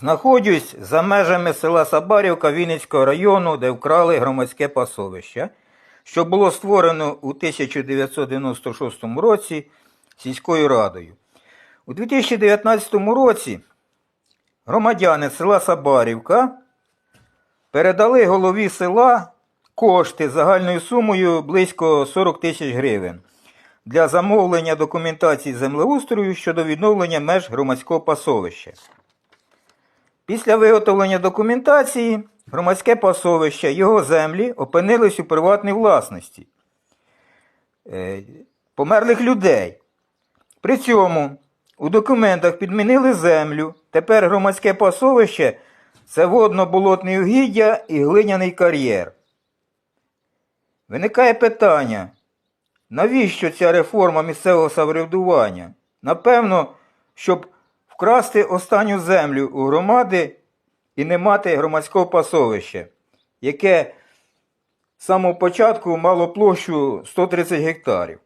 Знаходжусь за межами села Сабарівка Вінницького району, де вкрали громадське пасовище, що було створено у 1996 році сільською радою. У 2019 році громадяни села Сабарівка передали голові села кошти загальною сумою близько 40 тисяч гривень для замовлення документації землеустрою щодо відновлення меж громадського пасовища. Після виготовлення документації громадське пасовище, його землі опинились у приватній власності е, померлих людей. При цьому у документах підмінили землю. Тепер громадське пасовище це водно-болотне угіддя і глиняний кар'єр. Виникає питання, навіщо ця реформа місцевого самоврядування? Напевно, щоб вкрасти останню землю у громади і не мати громадського пасовища, яке з самого початку мало площу 130 гектарів.